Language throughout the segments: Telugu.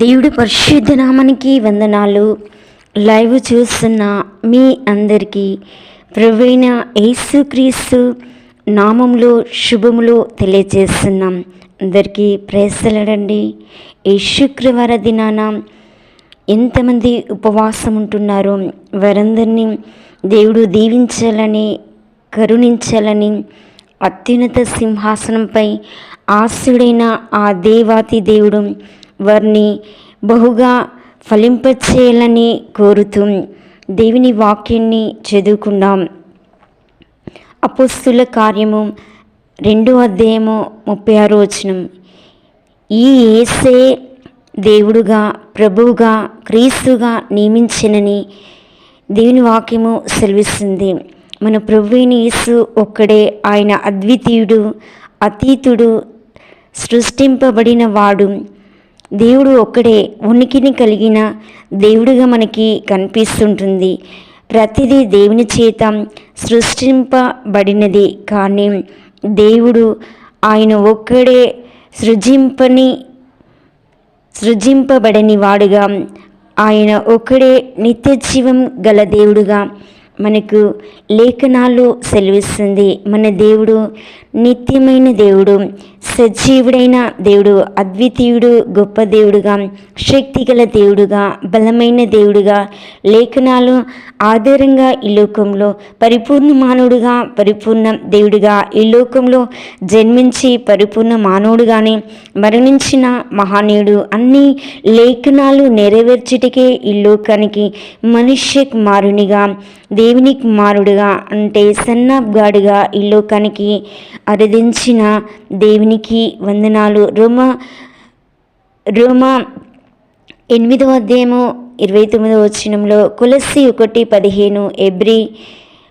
దేవుడి పరిశుద్ధ నామానికి వందనాలు. లైవ్ చూస్తున్న మీ అందరికీ ప్రవీణ యేసుక్రీస్తు నామంలో శుభములు తెలియజేస్తున్నాం. అందరికీ ప్రేసలడండి ఈ శుక్రవార దినాన ఎంతమంది ఉపవాసం ఉంటున్నారో వారందరినీ దేవుడు దీవించాలని కరుణించాలని అత్యున్నత సింహాసనంపై ఆసుడైన ఆ దేవాతి దేవుడు వారిని బహుగా ఫలింపచేయాలని కోరుతూ దేవుని వాక్యాన్ని చదువుకుందాం. అపుస్తుల కార్యము రెండో అధ్యాయము ముప్పై ఆరో వచనం. ఈ ఏసే దేవుడుగా ప్రభువుగా క్రీస్తుగా నియమించినని దేవుని వాక్యము సెలవిస్తుంది. మన ప్రభువుని యేసు ఒక్కడే ఆయన అద్వితీయుడు అతీతుడు సృష్టింపబడిన వాడు. దేవుడు ఒక్కడే ఉనికిని కలిగిన దేవుడిగా మనకి కనిపిస్తుంటుంది. ప్రతిదీ దేవుని చేత సృష్టింపబడినది కానీ దేవుడు ఆయన ఒక్కడే సృజింపని సృజింపబడని వాడుగా ఆయన ఒక్కడే నిత్య జీవం గల దేవుడుగా మనకు లేఖనాలు సెలవిస్తుంది. మన దేవుడు నిత్యమైన దేవుడు. సజీవుడైన దేవుడు అద్వితీయుడు గొప్ప దేవుడుగా శక్తిగల దేవుడుగా బలమైన దేవుడుగా లేఖనాలు ఆధారంగా ఈ లోకంలో పరిపూర్ణ మానవుడుగా పరిపూర్ణ దేవుడిగా ఈ లోకంలో జన్మించి పరిపూర్ణ మానవుడుగానే మరణించిన మహానీయుడు. అన్ని లేఖనాలు నెరవేర్చుటకే ఈ లోకానికి మనుష్య కుమారునిగా దేవుని కుమారుడుగా అంటే సన్నాబ్గాడుగా ఈ లోకానికి అరదించిన దేవునికి వందనాలు. రోమ రోమా ఎనిమిదవ అధ్యాయము ఇరవై తొమ్మిదవ వచనంలో కులసి ఒకటి పదిహేను ఎబ్రి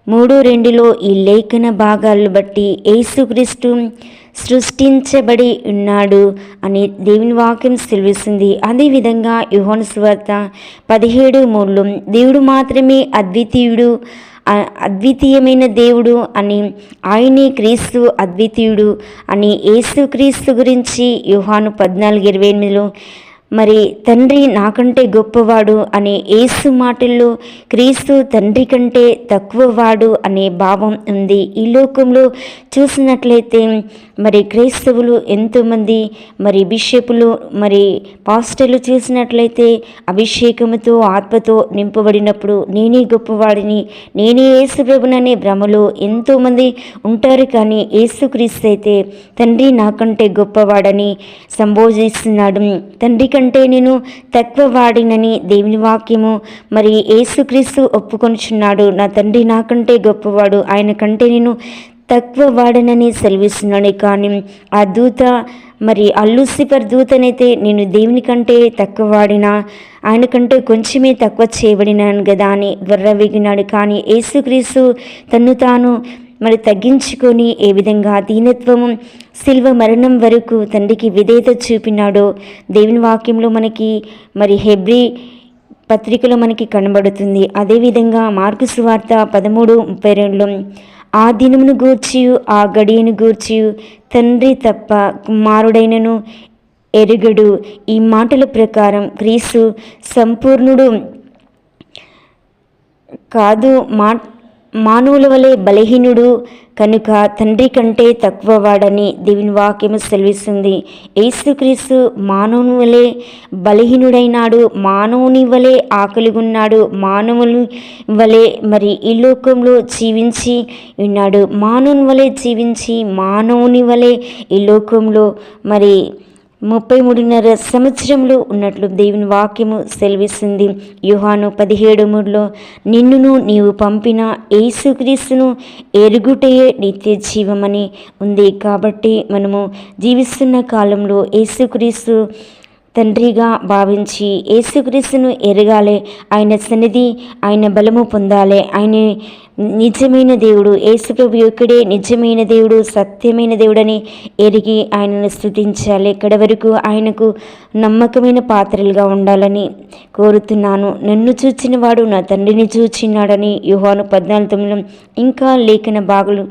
మూడు రెండులో ఈ లేఖన భాగాలను బట్టి యేసుక్రీస్తు సృష్టించబడి ఉన్నాడు అని దేవుని వాక్యం సెలవిస్తుంది. అదేవిధంగా యుహోన్ స్వార్త పదిహేడు మూడులో దేవుడు మాత్రమే అద్వితీయుడు అద్వితీయమైన దేవుడు అని ఆయనే క్రీస్తు అద్వితీయుడు అని యేసు క్రీస్తు గురించి యుహాను పద్నాలుగు ఇరవై ఎనిమిదిలో మరి తండ్రి నాకంటే గొప్పవాడు అనే ఏసు మాటల్లో క్రీస్తు తండ్రి కంటే తక్కువవాడు అనే భావం ఉంది. ఈ లోకంలో చూసినట్లయితే మరి క్రైస్తవులు ఎంతోమంది మరి బిషపులు మరి పాస్టర్లు చూసినట్లయితే అభిషేకముతో ఆత్మతో నింపబడినప్పుడు నేనే గొప్పవాడిని నేనే యేసుప్రభుననే భ్రమలో ఎంతోమంది ఉంటారు కానీ యేసుక్రీస్తు అయితే తండ్రి నాకంటే గొప్పవాడని సంబోధిస్తున్నాడు. తండ్రి కంటే నేను తక్కువ వాడినని దేవుని వాక్యము. మరి ఏసుక్రీస్తు ఒప్పుకొనిచున్నాడు. నా తండ్రి నాకంటే గొప్పవాడు. ఆయన కంటే నేను తక్కువ వాడనని సెలవిస్తున్నాడు కానీ ఆ దూత మరి అల్లుసిపర్ దూతనైతే నేను దేవుని కంటే తక్కువ వాడినా ఆయన కంటే కొంచెమే తక్కువ చేయబడినాను కదా అని విగినాడు కానీ యేసుక్రీస్తు తన్ను తాను మరి తగ్గించుకొని ఏ విధంగా దీనత్వము శిల్వ మరణం వరకు తండ్రికి విధేయత చూపినాడో దేవుని వాక్యంలో మనకి మరి హెబ్రి పత్రికలో మనకి కనబడుతుంది. అదేవిధంగా మార్కు సువార్త పదమూడు ముప్పై రెండులో ఆ దినమును గూర్చి ఆ గడియను గూర్చి తండ్రి తప్ప కుమారుడైనను ఎరుగడు. ఈ మాటల ప్రకారం క్రీస్తు సంపూర్ణుడు కాదు మా మానవుల వలె బలహీనుడు కనుక తండ్రి కంటే తక్కువ వాడని దేవుని వాక్యము సెలవిస్తుంది. యేసుక్రీస్తు మానవుని వలె బలహీనుడైనాడు మానవుని వలె ఆకలిగున్నాడు మానవుని వలె మరి ఈ లోకంలో జీవించి ఉన్నాడు. మానవుని వలె జీవించి మానవుని వలె ఈ లోకంలో మరి ముప్పై మూడున్నర సంవత్సరంలో ఉన్నట్లు దేవుని వాక్యము సెలవిస్తుంది. యుహాను పదిహేడు మూడులో నిన్నును నీవు పంపిన యేసుక్రీస్తును ఎరుగుటయే నిత్య జీవమని ఉంది. కాబట్టి మనము జీవిస్తున్న కాలంలో యేసుక్రీస్తు తండ్రిగా భావించి యేసుక్రీస్తును ఎరగాలి. ఆయన సన్నిధి ఆయన బలము పొందాలి. ఆయన నిజమైన దేవుడు యేసుప్రభు యొక్కడే నిజమైన దేవుడు సత్యమైన దేవుడని ఎరిగి ఆయనను స్థుతించాలి. ఇక్కడి వరకు ఆయనకు నమ్మకమైన పాత్రలుగా ఉండాలని కోరుతున్నాను. నన్ను చూచిన వాడు నా తండ్రిని చూచినాడని యుహాను పద్నాలుగు తొమ్మిది ఇంకా లేఖన భాగులు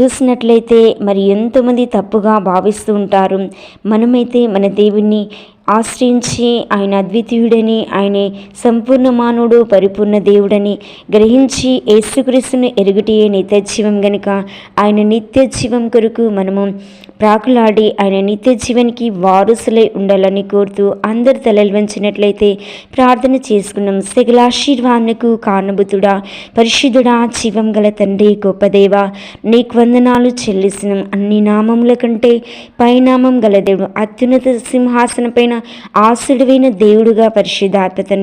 చూసినట్లయితే మరి ఎంతోమంది తప్పుగా భావిస్తూ ఉంటారు. మనమైతే మన దేవుణ్ణి ఆశ్రయించి ఆయన అద్వితీయుడని ఆయన సంపూర్ణ మానవుడు పరిపూర్ణ దేవుడని గ్రహించి యేసుక్రీస్తును ఎరుగుటియే నిత్య జీవం గనుక ఆయన నిత్య జీవం కొరకు మనము ప్రాకులాడి ఆయన నిత్య జీవనికి వారసులై ఉండాలని కోరుతూ అందరు తలలు వంచినట్లయితే ప్రార్థన చేసుకున్నాం. సగల కారణభూతుడా పరిశుద్ధుడా జీవం గల తండ్రి గొప్పదేవ నీకు వందనాలు చెల్లిస్తున్నాం. అన్ని నామముల కంటే పైనామం గల దేవుడు అత్యున్నత సింహాసనం పైన ఆశుడువైన దేవుడుగా పరిశుద్ధాత్మ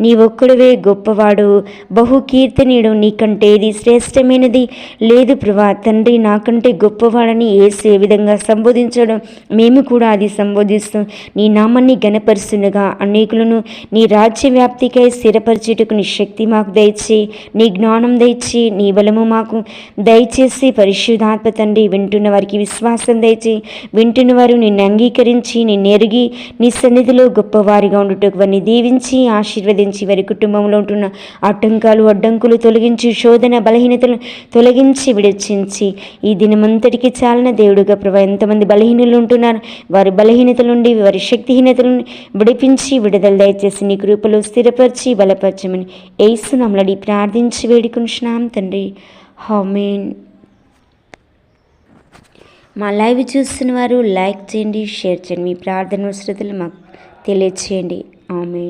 నీ ఒక్కడివే గొప్పవాడు బహుకీర్తనీయుడు నీకంటే ఇది శ్రేష్టమైనది? లేదు ప్రభా తండ్రి నాకంటే గొప్పవాడని ఏసు ఏ విధంగా సంబోధించడం మేము కూడా అది సంబోధిస్తాం. నీ నామాన్ని గణపరుస్తుండగా అనేకులను నీ రాజ్య వ్యాప్తికై స్థిరపరిచేటకు నీ శక్తి మాకు దయచి నీ జ్ఞానం దయచి నీ బలము మాకు దయచేసి పరిశుద్ధాత్మ తండ్రి వింటున్న వారికి విశ్వాసం దయచి వింటున్న వారు నిన్ను అంగీకరించి నిన్ను ఎరిగి నీ సన్నిధిలో గొప్పవారిగా ఉండుటకు వారిని దీవించి ఆశీర్వదించి వారి కుటుంబంలో ఉంటున్న ఆటంకాలు అడ్డంకులు తొలగించి శోధన బలహీనతలు తొలగించి విడిచించి ఈ దినమంతటికి చాలిన దేవుడుగా ప్రభా ఎంతమంది బలహీనులు ఉంటున్నారు. వారి బలహీనతల నుండి వారి శక్తిహీనతలను విడిపించి విడుదల దయచేసి నీ కృపలో స్థిరపరిచి బలపరచమని ఏసు నమ్మలడి ప్రార్థించి వేడుకుంటున్నాం తండ్రి. హామేన్ మా లైవ్ చూస్తున్న వారు లైక్ చేయండి షేర్ చేయండి. మీ ప్రార్థన వసతులు మాకు తెలియచేయండి. ఆమె